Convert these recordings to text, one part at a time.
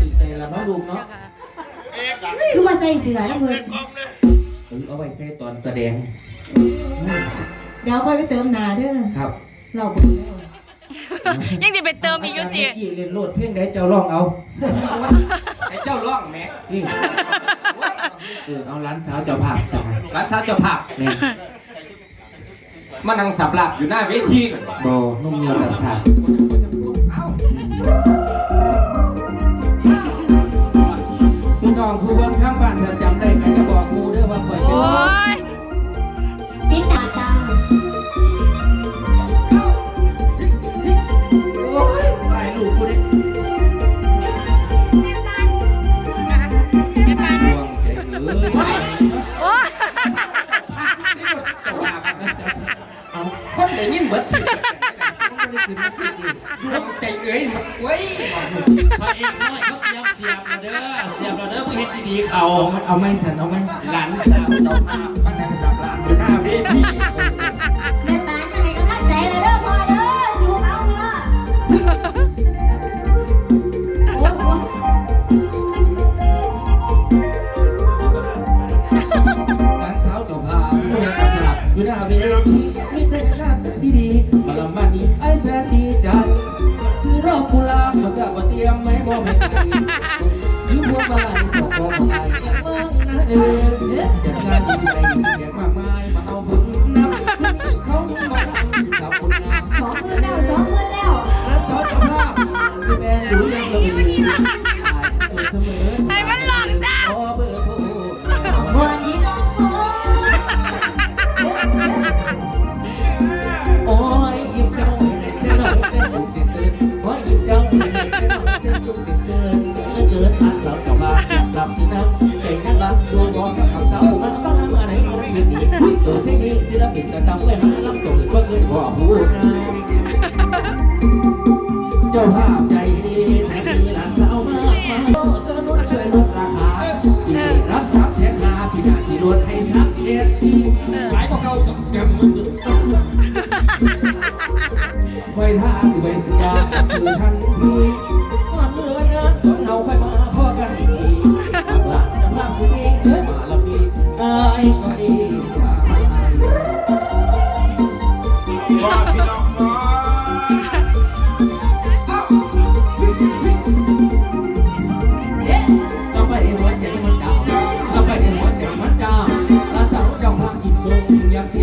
ติดใจละน้องดูเนาะคือมาใส่เสือนะเพื่อนหรือเอาไว้เซตอนแสดง เดี๋ยวค่อยไปเติมนาเด้อครับเราไปยังจะไปเติมอีกอยู่ติกี่เรียนโลดเพื่อนได้เจ้าร้องเอาไอ้เจ้าร้องแหมนี่เออเอาร้านสาวเจ้าภาพบร้านสาวเจ้าภาพนี่มานั่งสับหลับอยู่หน้าเวทีโบนุ่มเงียบดับสาบ องผู้เบิ้งข้างบ้านเธอจำได้ไหมจะบอกกูเด้อว่าคอยเป็นโอ้ยเป็นตาตาโอ้ยตายลูกกูดิแม่ปันแม่ปันห่วงใจเอ้คนบิดทีดูใจเอ้ยมาเว้ยีเขาเอาไม่เอาไหมสันเอาไม่หลันสาวเจ้าภาพก็นั่งสัยู่เวทีแมบ้านมาให้กำลังใจเลยเด้อพ่อเด้สิาพ่อหลานเจ้าภาพอยากกลัหลับดูหน้าเวทีมีแต่หน้าดีๆมาลำมานี้ไอ้แสนดีใจที่รอบกุลาบมันจะมาเตรียมไม่บ่ให้ กมาไหลสมบัติอยากมองนะเอออยากงานดีๆอยากมากมาย 어, 어.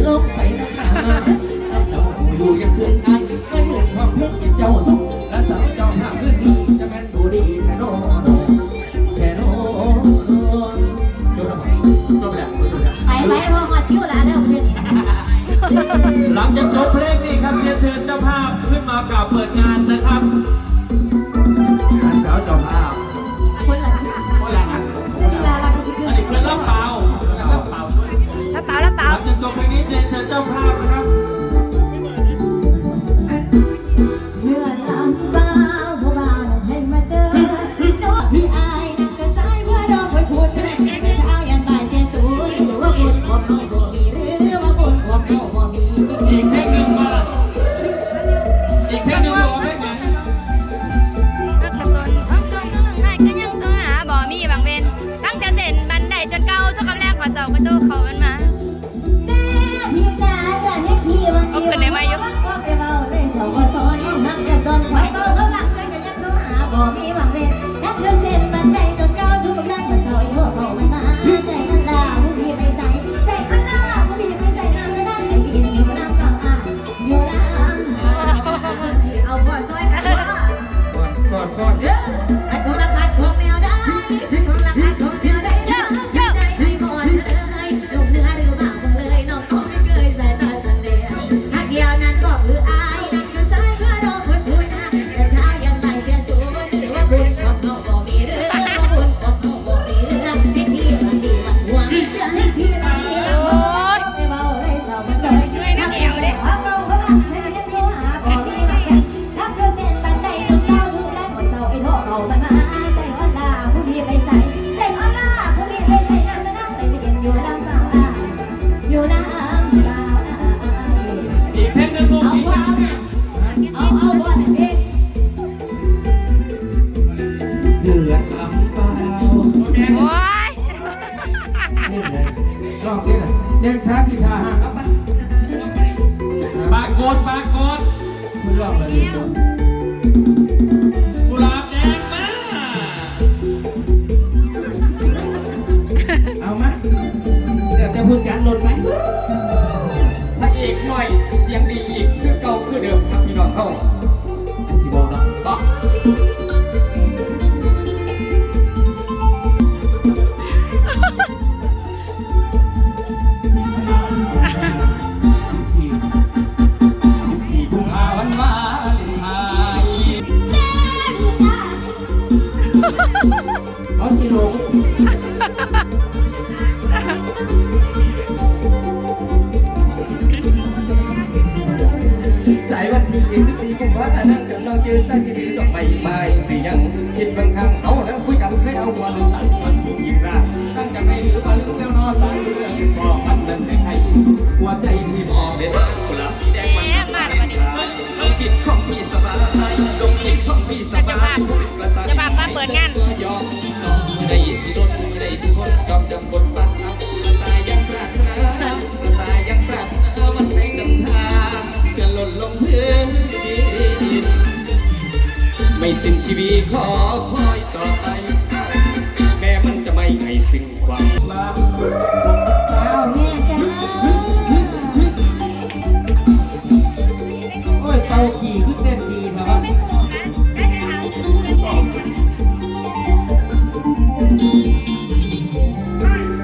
ลงไปนะ เดินช้าที่ท่าห่างครับปะปากโกดปากโกดคุณรอบอะไรอยู่ตัวกุหลาบแดงมา เอามาเดี๋ยวจะพูดจันหล่นไหมพระเอกหน่อย เสียงดีอีก คือเก่าคือเดิมครับพี่น้องเข้า 24กุมภาพันธ์ สิ้นชีวิตขอคอยต่อไป แม้มันจะไม่ให้สิ้นความลาสาวแม่จ้าโอ้ยเป่าขี่ขึ้นเต้นดีนะวะ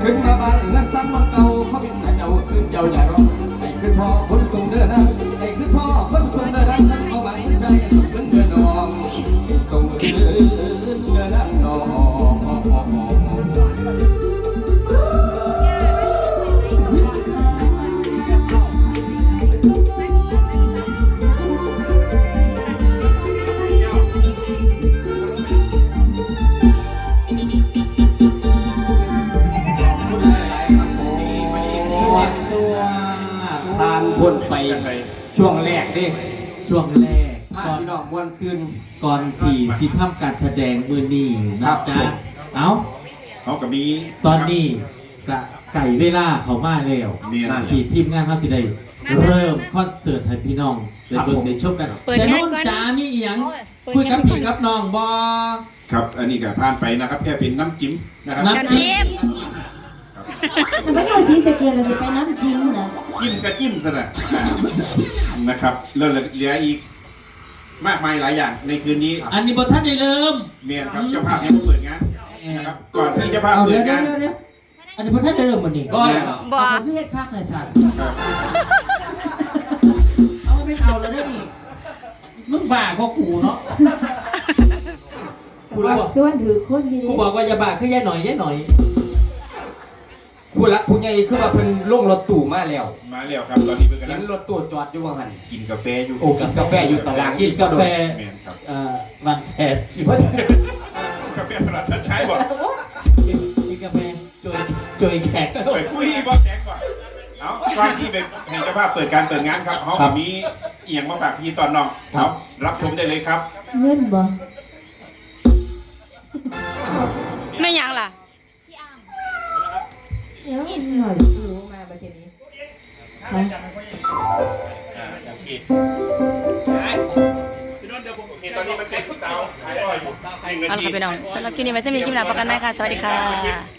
ขึ้นมาบ้านเงินซ้ำมันเก่าเขาเป็นเจ้าขึ้นเจ้าอย่าร้องไอ้ขึ้นพ่อคนสูงเด้อนะ ผ่านพ้นไปช่วงแรกเด้ช่วงแรกอ่าก่อนพี่น้องมวนซึน ก่อนที่สิทำการแสดงมือนี้ครันะบจ๊ะเอาเขากับมี ตอนนี้กะไก่เวลาเขามาแล้วเนียนที่ทีมงานเขาสิได้เริ่มคอนเสิร์ตให้พี่น้องได้เบิ่งได้ชมกันเปิดเชงานนุ่นก่อนจ๋ามีอีหยังโอ้ยเปิดคุยกับงานพี่กับน้องบอ ครับ อันนี้ก็ผ่านไปนะครับ แค่เป็นน้ำจิ้มนะครับน้ำน้ำจิ้ม แต่ไม่อยู่สีสะเกียเราสิไปน้ำจิ้มนะจิ้มก็จิ้มซะนะนะครับแล้วเหลืออีกมากมายหลายอย่างในคืนนี้อันนี้บทท่านได้เริ่มเมียนครับเจ้าภาพยังไม่เปิดงานนะครับก่อนที่เจ้าภาพเอาเปิเดี๋ยดวเดี๋ยงาวนเดี๋ยวเดี๋ยวอันนี้บทท่านได้เริ่มมันนี่บ่อยบ่เอาประเทศพักเลยสัตว์ครับเอาไม่เอาแล้วได้นี่มึงบ้าก็ขู่เนาะกูวัดบอกส่วนถือคนมีกูบอกว่าอย่าบ้าคือย่าหน่อยย่าหน่อย ผู้รักผู้ใหญ่คือว่าเพิ่นลงรถตู้มาแล้วมาแล้วครับตอนนี้เพิ่งกำเห็ลังนรถตู้จอดอยู่ว่าหั่นกินกาแฟอยู่โอ้กินกาแฟอยู่ตารางกินกาแฟเมียนครับเอ่อวันแฟนกาแฟพระราชใช้บ่กินกินกาแฟจอยจอยแขก ไปคุยบอกแจ้งก่อนเอาก่อนที่ไปให้เจ้าภาพเปิดการเปิดงานครับเขาก็มีเอียงมาฝากพี่ตอนน้องเอารับชมได้เลยครับ เงินบ่ไม่ยังล่ะ เดี๋ยวหน่อยรู้มาประเทศนี้ไปตอนนี้มันเป็นสาวขายอ้อยอยู่เอาละค่ะพี่น้องสำหรับคลิปนี้ไว้จะมีคลิปหน้าประกันไหมคะสวัสดีค่ะ